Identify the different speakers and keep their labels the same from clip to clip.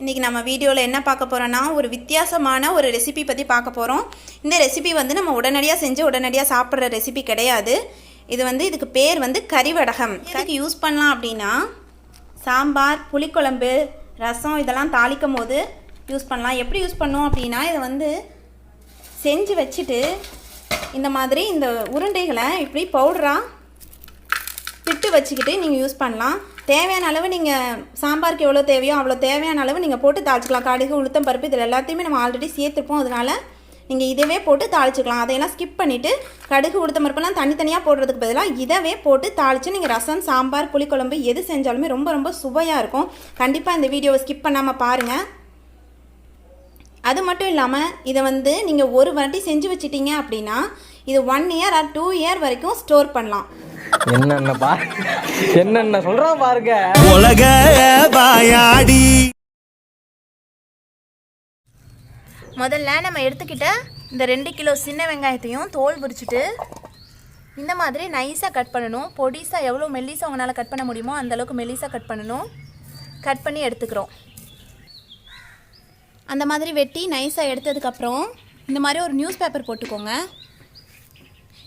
Speaker 1: இன்றைக்கி நம்ம வீடியோவில் என்ன பார்க்க போகிறோன்னா ஒரு வித்தியாசமான ஒரு ரெசிபி பற்றி பார்க்க போகிறோம் இந்த ரெசிபி வந்து நம்ம உடனடியாக செஞ்சு உடனடியாக சாப்பிட்ற ரெசிபி கிடையாது. இது வந்து இதுக்கு பேர் வந்து கறிவடகம். கறிக்கு யூஸ் பண்ணலாம் அப்படின்னா சாம்பார் புளிக்குழம்பு ரசம் இதெல்லாம் தாளிக்கும் போது யூஸ் பண்ணலாம். எப்படி யூஸ் பண்ணோம் அப்படின்னா இதை வந்து செஞ்சு வச்சுட்டு இந்த மாதிரி இந்த உருண்டைகளை இப்படி பவுடராக பிட்டு வச்சுக்கிட்டு நீங்கள் யூஸ் பண்ணலாம். தேவையான அளவு நீங்கள் சாம்பாருக்கு எவ்வளோ தேவையோ அவ்வளோ தேவையான அளவு நீங்கள் போட்டு தாளிச்சிக்கலாம். கடுகு உளுத்தம் பருப்பு இதில் எல்லாத்தையுமே நம்ம ஆல்ரெடி சேர்த்துருப்போம். அதனால் நீங்கள் இதவே போட்டு தாளிச்சிக்கலாம். அதையெல்லாம் ஸ்கிப் பண்ணிவிட்டு கடுகு உளுத்தம் பருப்பெல்லாம் தனித்தனியாக போடுறதுக்கு பதிலாக இதவே போட்டு தாளித்து நீங்கள் ரசம் சாம்பார் புளிக்குழம்பு எது செஞ்சாலுமே ரொம்ப ரொம்ப சுவையாக இருக்கும். கண்டிப்பாக இந்த வீடியோவை ஸ்கிப் பண்ணாமல் பாருங்கள் அது மட்டும் இல்லாமல் இதை வந்து நீங்கள் ஒரு வாட்டி செஞ்சு வச்சிட்டிங்க அப்படின்னா இது one year or two year வரைக்கும் ஸ்டோர் பண்ணலாம்.
Speaker 2: என்னென்ன பா என்னென்ன சொல்றான் பாருங்க.
Speaker 3: உலக வாயாடி.
Speaker 1: முதல்ல நம்ம எடுத்துக்கிட்ட இந்த ரெண்டு கிலோ சின்ன வெங்காயத்தையும் தோல் உரிச்சிட்டு இந்த மாதிரி நைஸாக கட் பண்ணணும். பொடிசாக எவ்வளோ மெல்லிசாக உங்களால் கட் பண்ண முடியுமோ அந்த அளவுக்கு மெல்லிசாக கட் பண்ணணும். கட் பண்ணி எடுத்துக்கிறோம். அந்த மாதிரி வெட்டி நைஸாக எடுத்ததுக்கப்புறம் இந்த மாதிரி ஒரு நியூஸ் பேப்பர் போட்டுக்கோங்க.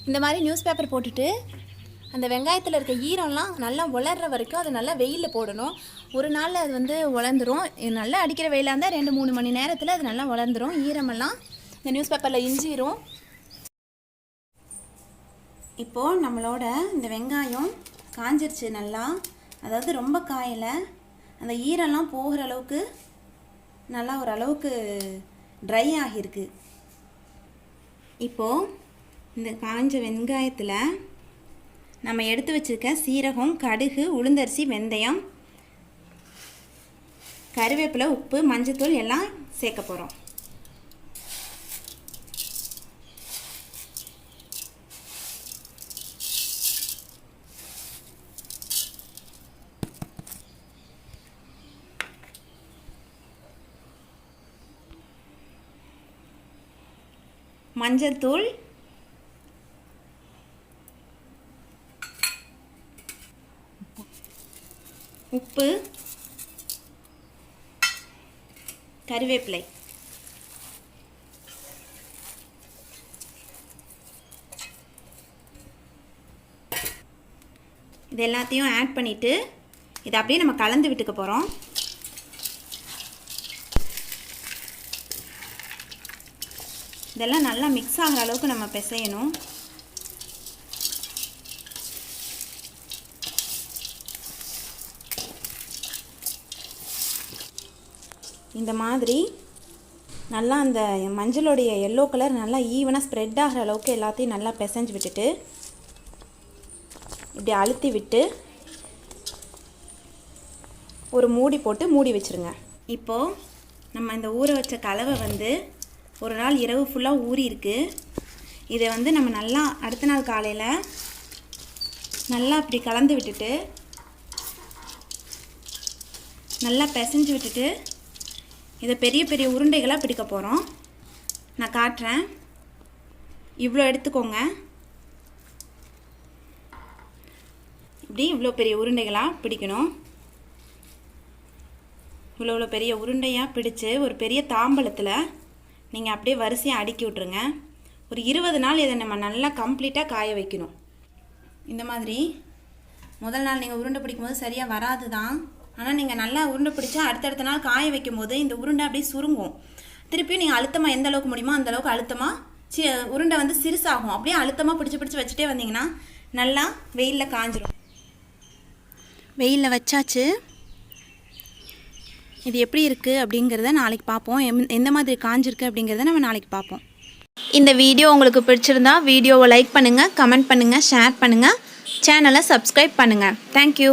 Speaker 1: இந்த மாதிரி நியூஸ் பேப்பர் போட்டுட்டு அந்த வெங்காயத்தில் இருக்க ஈரம்லாம் நல்லா உலர்ற வரைக்கும் அதை நல்லா வெயிலில் போடணும். ஒரு நாளில் அது வந்து உலர்ந்துரும். நல்லா அடிக்கிற வெயிலாக இருந்தால் ரெண்டு மூணு மணி நேரத்தில் அது நல்லா உலர்ந்துரும். ஈரமெல்லாம் இந்த நியூஸ் பேப்பரில் இஞ்சிரும். இப்போது நம்மளோட இந்த வெங்காயம் காஞ்சிருச்சு நல்லா. அதாவது ரொம்ப காயலை. அந்த ஈரம்லாம் போகிற அளவுக்கு நல்லா ஒரு அளவுக்கு ட்ரை ஆகியிருக்கு. இப்போது இந்த காஞ்ச வெங்காயத்தில் நம்ம எடுத்து வச்சிருக்க சீரகம் கடுகு உளுந்தரிசி வெந்தயம் கருவேப்பிலை உப்பு மஞ்சத்தூள் எல்லாம் சேர்க்க போகிறோம் மஞ்சள் தூள் உப்பு கருவேப்பிலை. இது எல்லாத்தையும் ஆட் பண்ணிவிட்டு இதை அப்படியே நம்ம கலந்து விட்டுக்க போகிறோம் இதெல்லாம் நல்லா மிக்ஸ் ஆகிற அளவுக்கு நம்ம பிசையணும். இந்த மாதிரி நல்லா அந்த மஞ்சளுடைய எல்லோ கலர் நல்லா ஈவனாக ஸ்ப்ரெட் ஆகிற அளவுக்கு எல்லாத்தையும் நல்லா பிசைஞ்சு விட்டுட்டு இப்படி அழுத்தி விட்டு ஒரு மூடி போட்டு மூடி வச்சுருங்க. இப்போது நம்ம இந்த ஊற வச்ச கலவை வந்து ஒரு நாள் இரவு ஃபுல்லாக ஊறிருக்கு இதை வந்து நம்ம நல்லா அடுத்த நாள் காலையில் நல்லா அப்படி கலந்து விட்டுட்டு நல்லா பிசைஞ்சு விட்டுட்டு இதை பெரிய பெரிய உருண்டைகளாக பிடிக்க போகிறோம் நான் காட்டுறேன். இவ்வளோ எடுத்துக்கோங்க. இப்படி இவ்வளோ பெரிய உருண்டைகளாக பிடிக்கணும். இவ்வளோ இவ்வளோ பெரிய உருண்டையாக பிடிச்சி ஒரு பெரிய தாம்பலத்தில் நீங்கள் அப்படியே வரிசையாக அடுக்கி விட்ருங்க ஒரு இருபது நாள் இதை நம்ம நல்லா கம்ப்ளீட்டாக காய வைக்கணும். இந்த மாதிரி முதல் நாள் நீங்கள் உருண்டை பிடிக்கும்போது சரியாக வராது தான் ஆனால் நீங்கள் நல்லா உருண்டை பிடிச்சா அடுத்தடுத்த நாள் காய வைக்கும் போது இந்த உருண்டை அப்படியே சுருங்கும். திருப்பியும் நீங்கள் அழுத்தமாக எந்த அளவுக்கு முடியுமோ அந்த அளவுக்கு அழுத்தமாக சி உருண்டை வந்து சிறுசாகும். அப்படியே அழுத்தமாக பிடிச்சி பிடிச்சி வச்சுட்டே வந்தீங்கன்னா நல்லா வெயிலில் காஞ்சிரும். வெயிலில் வச்சாச்சு. இது எப்படி இருக்குது அப்படிங்கிறத நாளைக்கு பார்ப்போம். எம் எந்த மாதிரி காஞ்சிருக்கு அப்படிங்கிறத நம்ம நாளைக்கு பார்ப்போம். இந்த வீடியோ உங்களுக்கு பிடிச்சிருந்தா வீடியோவை லைக் பண்ணுங்கள் கமெண்ட் பண்ணுங்கள் ஷேர் பண்ணுங்கள் சேனலை சப்ஸ்கிரைப் பண்ணுங்கள் தேங்க்யூ